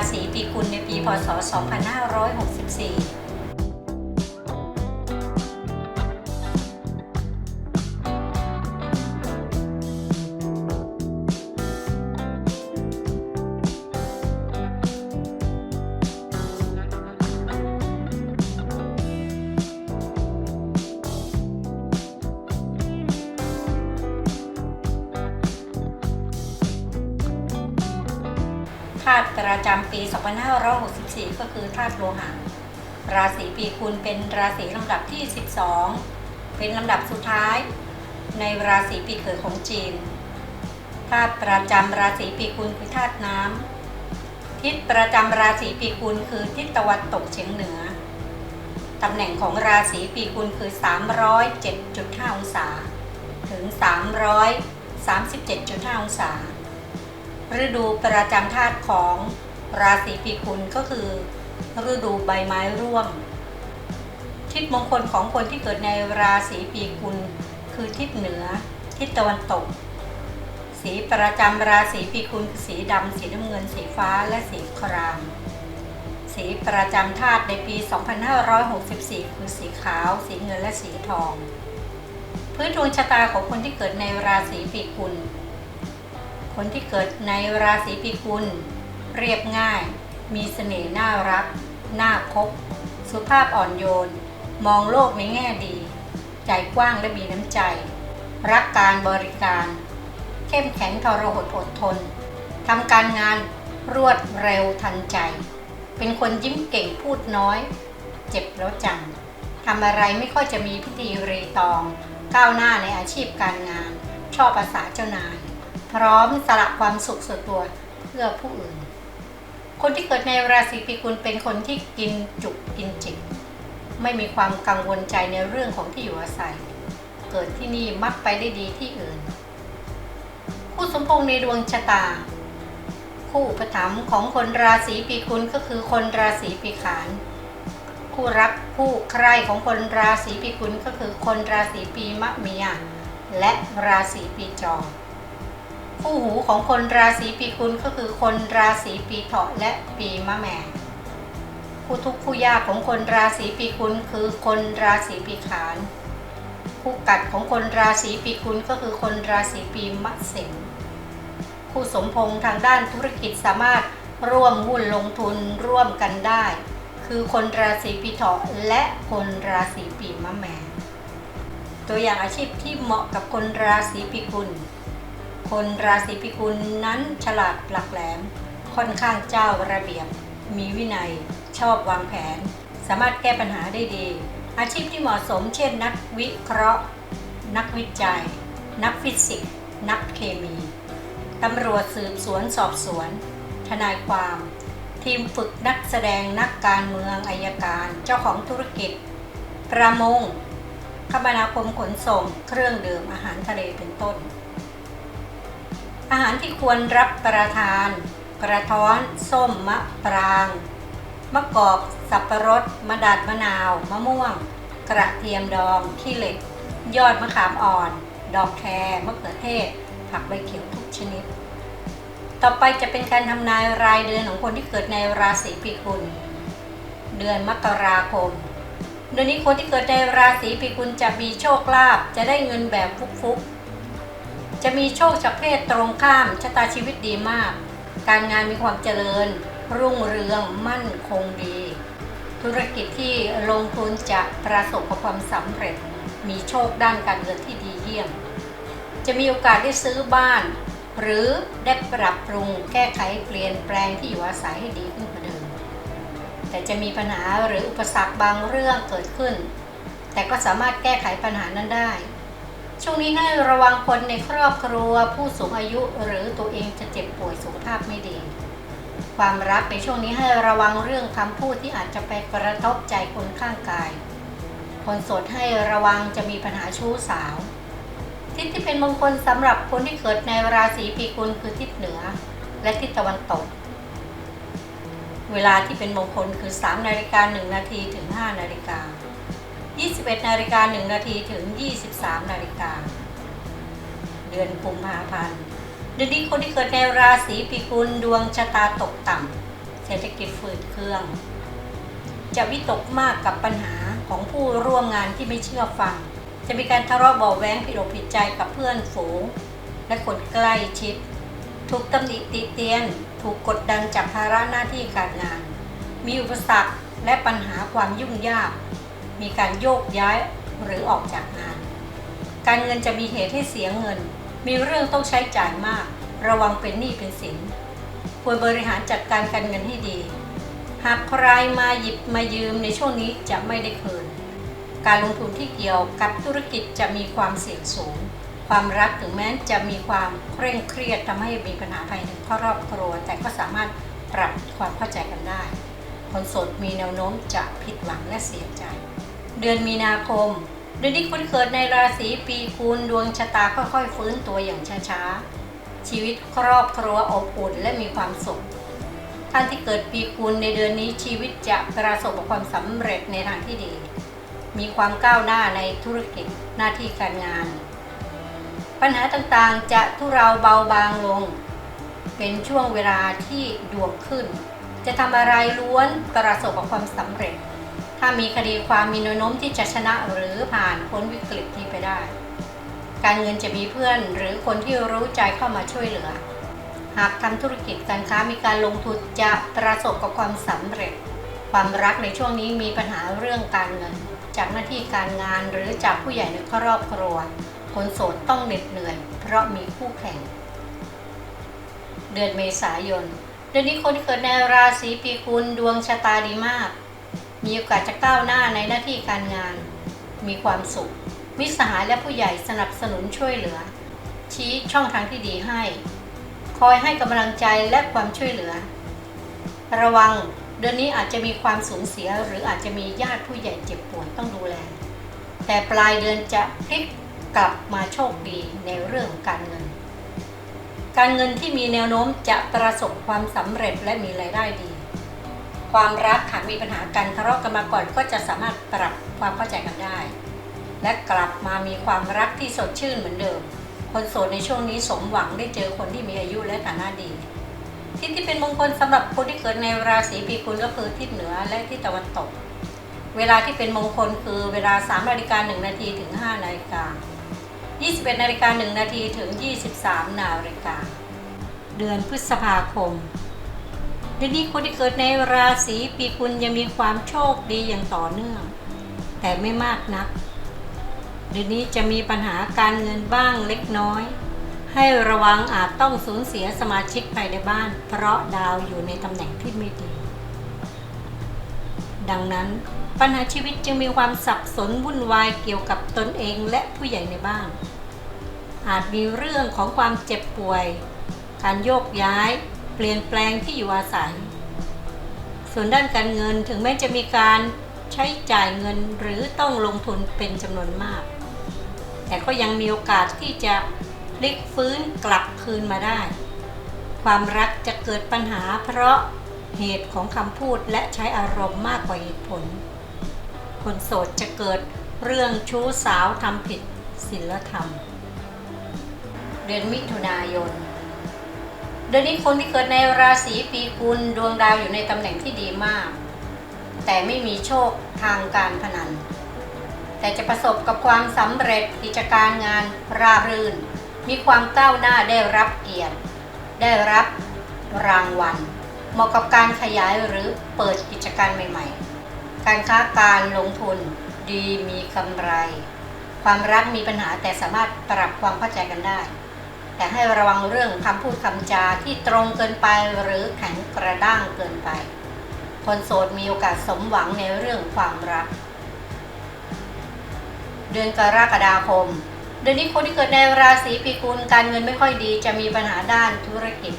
ราศีปีกุลในปีพศ 2564 ประจำปี 2564 ก็คือธาตุโลหะ ราศีปีกุลเป็นราศีลำดับที่ 12 เป็นลำดับสุดท้าย ในราศีปีเกิดของจีน ธาตุประจำราศีปีกุลคือธาตุน้ำ ทิศประจำราศีปีกุลคือทิศตะวันตกเฉียงเหนือ ตำแหน่งของราศีปีกุลคือ 307.5 องศา ถึง 337.5 องศาฤดูประจำธาตุของ ราศีปีกุลก็คือ ฤดูใบไม้ร่วง ทิศมงคลของคนที่เกิดในราศีปีกุล คือทิศเหนือ ทิศตะวันตก สีประจำราศีปีกุลคือสีดำสีน้ำเงิน สีฟ้าและสีคราม สีประจำธาตุในปี 2564 คือสีขาว สีเงินและสีทอง พื้นดวงชะตาของคนที่เกิดในราศีปีกุล คนที่เกิดในราศีปีกุล เรียบง่าย มีเสน่ห์น่ารัก น่าคบ สุภาพอ่อนโยน มองโลกในแง่ดี ใจกว้างและมีน้ำใจ รักการบริการ เข้มแข็งทรหดอดทน ทำการงานรวดเร็วทันใจ เป็นคนยิ้มเก่งพูดน้อย เจ็บแล้วจังทำอะไรไม่ค่อยจะมีพิธีรีตอง ก้าวหน้าในอาชีพการงาน ชอบภาษาเจ้านาย พร้อมสละความสุขส่วนตัวเพื่อผู้อื่น คนที่เกิดในราศีปีกุลเป็นคนที่กินจุกกินจิตไม่มีความกังวลใจในเรื่องของที่อยู่อาศัย เกิดที่นี่มักไปได้ดีที่อื่นผู้สมพงษ์ในดวงชะตา คู่อุปถัมภ์ของคนราศีปีกุลก็คือคนราศีปีขาน คู่รักคู่ใครของคนราศีปีกุลก็คือคนราศีปีมะเมีย และราศีปีจอ คู่หูของคนราศีปีกุลก็คือคนราศีปีเถาะและปีมะแม่คู่ทุกข์คู่ยากของคนราศีปีกุลคือคนราศีปีขาน คู่กัดของคนราศีปีกุลก็คือคนราศีปีมะเสงคู่สมพงษ์ทางด้านธุรกิจสามารถร่วมหุ้นลงทุนร่วมกันได้ คือคนราศีปีเถาะและคนราศีปีมะแม่ตัวอย่างอาชีพที่เหมาะกับคนราศีปีกุล คนราศีปีกุลนั้นฉลาดหลักแหลม ค่อนข้างเจ้าระเบียบ มีวินัย ชอบวางแผน สามารถแก้ปัญหาได้ดี อาชีพที่เหมาะสมเช่น นักวิเคราะห์ นักวิจัย นักฟิสิกส์ นักเคมี ตำรวจสืบสวนสอบสวน ทนายความ ทีมฝึกนักแสดงนักการเมืองอายการ เจ้าของธุรกิจ ประมง คมนาคมขนส่ง เครื่องดื่มอาหารทะเลเป็นต้น อาหารที่ควรรับประทาน กระท้อน ส้มมะปราง มะกอก สับประรด มะดัดมะนาว มะม่วง กระเทียมดองขี้เหล็ก ยอดมะขามอ่อน ดอกแครมะเขือเทศ ผักใบเขียวทุกชนิด ต่อไปจะเป็นการทำนายรายเดือนของคนที่เกิดในราศีปีกุล เดือนมกราคมเดือนนี้คนที่เกิดในราศีปีกุลจะมีโชคลาภจะได้เงินแบบฟุกๆ จะมีโชคจากเพศตรงข้ามชะตาชีวิตดีมาก การงานมีความเจริญ รุ่งเรืองมั่นคงดี ธุรกิจที่ลงทุนจะประสบกับความสำเร็จ มีโชคด้านการเงินที่ดีเยี่ยม จะมีโอกาสได้ซื้อบ้าน หรือได้ปรับปรุงแก้ไขเปลี่ยนแปลงที่อยู่อาศัยให้ดีขึ้นกว่าเดิม แต่จะมีปัญหาหรืออุปสรรคบางเรื่องเกิดขึ้น แต่ก็สามารถแก้ไขปัญหานั้นได้ ช่วงนี้ให้ระวังคนในครอบครัวผู้สูงอายุหรือตัวเองจะเจ็บป่วยสุขภาพไม่ดี ความรักในช่วงนี้ให้ระวังเรื่องคำพูดที่อาจจะไปกระทบใจคนข้างกาย คนโสดให้ระวังจะมีปัญหาชู้สาว ทิศที่เป็นมงคลสำหรับคนที่เกิดในราศีปีกุลคือทิศเหนือ และทิศตะวันตก เวลาที่เป็นมงคลคือ 3 นาฬิกา1นาทีถึง 5 นาฬิกา 21นาฬิกา1นาทีถึง 23นาฬิกาเดือนกุมภาพันธ์เดือนนี้คนที่เกิดในราศีปีกุลดวงชะตาตกต่ำเศรษฐกิจฝืดเครื่อง จะวิตกมากกับปัญหาของผู้ร่วมงานที่ไม่เชื่อฟัง จะมีการทะเลาะเบาแว้งผิดอกผิดใจกับเพื่อนฝูง และคนใกล้ชิด ถูกตำหนิติเตียน ถูกกดดันจากภาระหน้าที่การงาน มีอุปสรรคและปัญหาความยุ่งยาก มีการโยกย้ายหรือออกจากงาน การเงินจะมีเหตุให้เสียเงิน มีเรื่องต้องใช้จ่ายมาก ระวังเป็นหนี้เป็นสิน ควรบริหารจัดการการเงินให้ดี หากใครมาหยิบมายืมในช่วงนี้จะไม่ได้คืน การลงทุนที่เกี่ยวกับธุรกิจจะมีความเสี่ยงสูง ความรักถึงแม้จะมีความเคร่งเครียดทำให้มีปัญหาภายในครอบครัว แต่ก็สามารถปรับความเข้าใจกันได้คนโสดมีแนวโน้มจะผิดหวังและเสียใจ เดือนมีนาคมเดือนที่คุณเกิดในราศีปีกูลดวงชะตาค่อยๆฟื้นตัวอย่างช้าๆ ชีวิตครอบครัวอบอุ่นและมีความสุข ท่านที่เกิดปีกุลในเดือนนี้ชีวิตจะประสบกับความสำเร็จในทางที่ดี มีความก้าวหน้าในธุรกิจหน้าที่การงาน ปัญหาต่างๆจะทุเราเบาบางลง เป็นช่วงเวลาที่ดวงขึ้น จะทำอะไรล้วนประสบกับความสำเร็จ ถ้ามีคดีความมีแนวโน้มที่จะชนะหรือผ่านพ้นวิกฤตนี้ไปได้ การเงินจะมีเพื่อนหรือคนที่รู้ใจเข้ามาช่วยเหลือ หากทำธุรกิจการค้ามีการลงทุนจะประสบกับความสำเร็จ ความรักในช่วงนี้มีปัญหาเรื่องการเงิน จากหน้าที่การงานหรือจากผู้ใหญ่ในครอบครัว คนโสดต้องเหน็ดเหนื่อย เพราะมีคู่แข่ง เดือนเมษายนเดือนนี้คนที่เกิดในราศีปีกุลดวงชะตาดีมาก มีโอกาสจะก้าวหน้าในหน้าที่การงาน มีความสุข มิตรสหายและผู้ใหญ่สนับสนุนช่วยเหลือ ชี้ช่องทางที่ดีให้ คอยให้กำลังใจและความช่วยเหลือ ระวังเดือนนี้อาจจะมีความสูญเสียหรืออาจจะมีญาติผู้ใหญ่เจ็บป่วยต้องดูแล แต่ปลายเดือนจะพลิกกลับมาโชคดีในเรื่องการเงิน การเงินที่มีแนวโน้มจะประสบความสำเร็จและมีรายได้ดี ความรักหากมีปัญหากันทะเลาะกันมาก่อนก็จะสามารถปรับความเข้าใจกันได้ และกลับมามีความรักที่สดชื่นเหมือนเดิม คนโสดในช่วงนี้สมหวังได้เจอคนที่มีอายุและฐานะดีทิศที่เป็นมงคลสำหรับคนที่เกิดในราศีปีกุลก็คือทิศเหนือและทิศตะวันตก เวลาที่เป็นมงคลคือเวลา3นาฬิกา1นาทีถึง5นาฬิกา21นาฬิกา1นาทีถึง 23นาฬิกาเดือนพฤษภาคม ดือนนี้คนที่เกิดในราศีปีกุลยังมีความโชคดีอย่างต่อเนื่อง แต่ไม่มากนักเดือนนี้จะมีปัญหาการเงินบ้างเล็กน้อย ให้ระวังอาจต้องสูญเสียสมาชิกภายในบ้าน เพราะดาวอยู่ในตำแหน่งที่ไม่ดี ดังนั้นปัญหาชีวิตจึงมีความสับสนวุ่นวายเกี่ยวกับตนเองและผู้ใหญ่ในบ้าน อาจมีเรื่องของความเจ็บป่วย การโยกย้าย ปลี่ยนแปลงที่อยู่อาศัย ส่วนด้านการเงินถึงแม้จะมีการใช้จ่ายเงินหรือต้องลงทุนเป็นจำนวนมาก แต่ก็ยังมีโอกาสที่จะพลิกฟื้นกลับคืนมาได้ ความรักจะเกิดปัญหาเพราะเหตุของคำพูดและใช้อารมณ์มากกว่าเหตุผล คนโสดจะเกิดเรื่องชู้สาวทำผิดศีลธรรม เดือนมิถุนายน เดือนนี้คนที่เกิดในราศีปีกุลดวงดาวอยู่ในตำแหน่งที่ดีมาก แต่ไม่มีโชคทางการพนัน แต่จะประสบกับความสำเร็จกิจการงานราบรื่น มีความก้าวหน้าได้รับเกียรติ ได้รับรางวัล เหมาะกับการขยายหรือเปิดกิจการใหม่ๆ การค้าการลงทุนดีมีกำไร ความรักมีปัญหาแต่สามารถปรับความเข้าใจกันได้ แต่ให้ระวังเรื่องคำพูดคำจาที่ตรงเกินไปหรือแข็งกระด้างเกินไป คนโสดมีโอกาสสมหวังในเรื่องความรัก เดือนกรกฎาคม เดือนนี้คนที่เกิดในราศีปีกุลการเงินไม่ค่อยดีจะมีปัญหาด้านธุรกิจ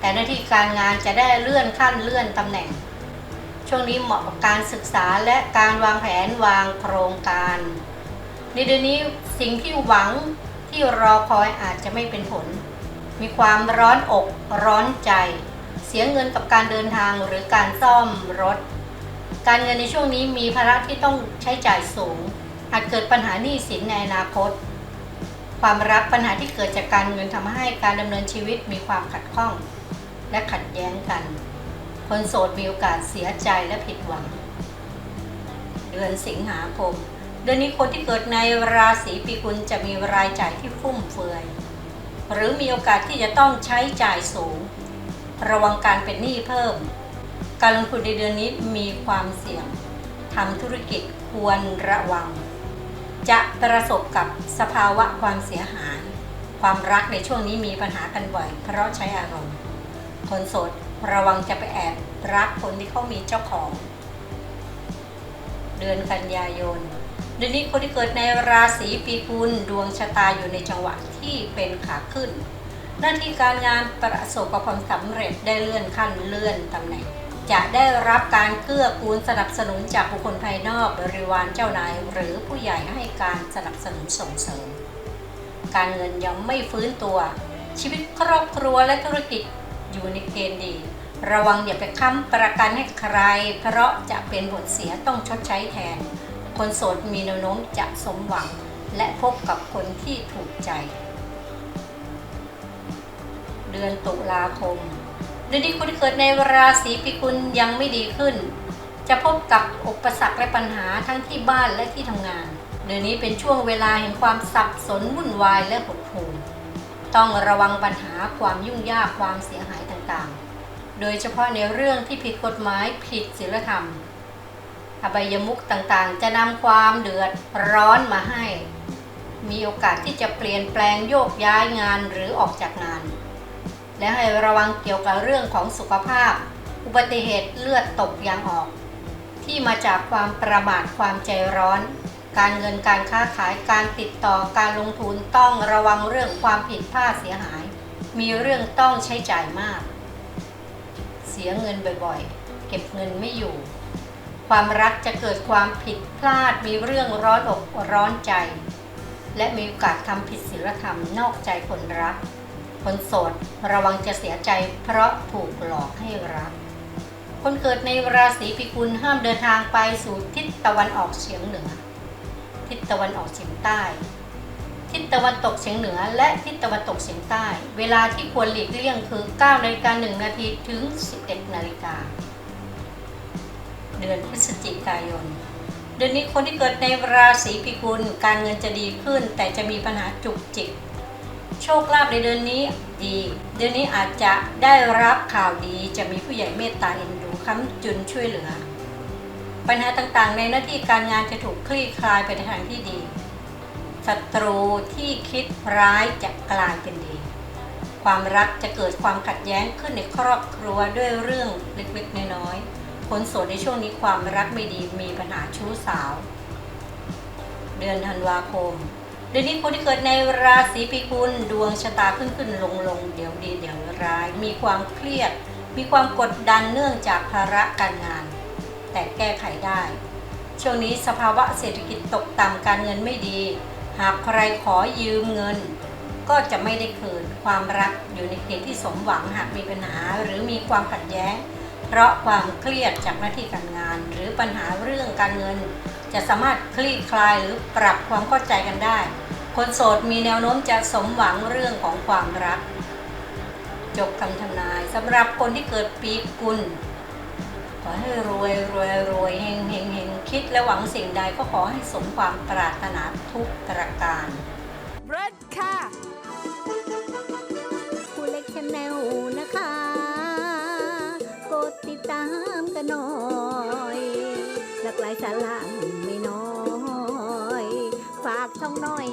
แต่หน้าที่การงานจะได้เลื่อนขั้นเลื่อนตำแหน่ง ช่วงนี้เหมาะกับการศึกษาและการวางแผนวางโครงการ ในเดือนนี้สิ่งที่หวัง ที่รอคอยอาจจะไม่เป็นผล มีความร้อนอกร้อนใจ เสียเงินกับการเดินทางหรือการซ่อมรถ การเงินในช่วงนี้มีภาระที่ต้องใช้จ่ายสูง อาจเกิดปัญหาหนี้สินในอนาคต ความรักปัญหาที่เกิดจากการเงินทำให้การดำเนินชีวิตมีความขัดข้อง และขัดแย้งกัน คนโสดมีโอกาสเสียใจและผิดหวัง เดือนสิงหาคม เดือนนี้คนที่เกิดในราศีปีกุลจะมีรายจ่ายที่ฟุ่มเฟือย หรือมีโอกาสที่จะต้องใช้จ่ายสูง ระวังการเป็นหนี้เพิ่ม การลงทุนในเดือนนี้มีความเสี่ยงทำธุรกิจควรระวัง จะประสบกับสภาวะความเสียหาย ความรักในช่วงนี้มีปัญหากันบ่อย เพราะใช้อารมณ์คนโสดระวังจะไปแอบรักคนที่เขามีเจ้าของ เดือนกันยายน เดือนนี้คนที่เกิดในราศีปีกุลดวงชะตาอยู่ในจังหวะที่เป็นขาขึ้น หน้าที่การงานประสบกับความสำเร็จได้เลื่อนขั้นเลื่อนตำแหน่ง จะได้รับการเกื้อกูลสนับสนุนจากบุคคลภายนอกบริวารเจ้านายหรือผู้ใหญ่ให้การสนับสนุนส่งเสริม การเงินยังไม่ฟื้นตัว ชีวิตครอบครัวและธุรกิจอยู่ในเกณฑ์ดี ระวังอย่าไปค้ำประกันให้ใคร เพราะจะเป็นผลเสียต้องชดใช้แทน คนโสดมีแนวโน้มจะสมหวังและพบกับคนที่ถูกใจ เดือนตุลาคมเดือนนี้คนที่เกิดในราศีปีกุลยังไม่ดีขึ้น จะพบกับอุปสรรคและปัญหาทั้งที่บ้านและที่ทำงาน เดือนนี้เป็นช่วงเวลาแห่งความสับสนวุ่นวายและหดหู่ต้องระวังปัญหาความยุ่งยากความเสียหายต่างๆ โดยเฉพาะในเรื่องที่ผิดกฎหมายผิดศีลธรรม อบายมุขต่างๆ จะนำความเดือดร้อนมาให้ มีโอกาสที่จะเปลี่ยนแปลงโยกย้ายงานหรือออกจากงาน และให้ระวังเกี่ยวกับเรื่องของสุขภาพ อุบัติเหตุเลือดตกยางออก ที่มาจากความประมาทความใจร้อน การเงินการค้าขายการติดต่อการลงทุนต้องระวังเรื่องความผิดพลาดเสียหาย มีเรื่องต้องใช้จ่ายมาก เสียเงินบ่อยๆ เก็บเงินไม่อยู่ ความรักจะเกิดความผิดพลาดมีเรื่องร้อนอกร้อนใจ และมีโอกาสทำผิดศีลธรรมนอกใจคนรัก คนโสดระวังจะเสียใจเพราะถูกหลอกให้รัก คนเกิดในราศีปีกุลห้ามเดินทางไปสู่ทิศตะวันออกเฉียงเหนือ ทิศตะวันออกเฉียงใต้ ทิศตะวันตกเฉียงเหนือ และทิศตะวันตกเฉียงใต้ เวลาที่ควรหลีกเลี่ยงคือ9นาฬิกา1นาทีถึง 11นาฬิกา เดือนพฤศจิกายน เดือนนี้คนที่เกิดในราศีปีกุลการเงินจะดีขึ้น แต่จะมีปัญหาจุกจิก โชคลาภในเดือนนี้ดี เดือนนี้อาจจะได้รับข่าวดีจะมีผู้ใหญ่เมตตาเอ็นดูค้ำจุนช่วยเหลือ ปัญหาต่างๆ ในหน้าที่การงานจะถูกคลี่คลายไปในทางที่ดีศัตรูที่คิดร้ายจะกลายเป็นดี ความรักจะเกิดความขัดแย้งขึ้นในครอบครัวด้วยเรื่องเล็กๆน้อยๆ คนโสดในช่วงนี้ความรักไม่ดีมีปัญหาชู้สาว เดือนธันวาคม เดือนนี้คนที่เกิดในราศีปีกุลดวงชะตาขึ้นขึ้นลงลงเดี๋ยวดีเดี๋ยวร้าย มีความเครียด มีความกดดันเนื่องจากภาระการงาน แต่แก้ไขได้ ช่วงนี้สภาวะเศรษฐกิจตกต่ำการเงินไม่ดี หากใครขอยืมเงิน ก็จะไม่ได้คืนความรักอยู่ในเกณฑ์ที่สมหวังหากมีปัญหาหรือมีความขัดแย้ง เพราะความเครียดจากหน้าที่การงาน หรือปัญหาเรื่องการเงิน จะสามารถคลี่คลายหรือปรับความเข้าใจกันได้ คนโสดมีแนวโน้มจะสมหวังเรื่องของความรัก จบคำทำนายสำหรับคนที่เกิดปีกุลขอให้รวยรวยรวยเฮงเฮงเฮงคิดและหวังสิ่งใดก็ขอให้สมความปรารถนาทุกประการเบิร์ดค่ะ น้อยหลากหลายสาระไม่น้อย ฝากช่องน้อย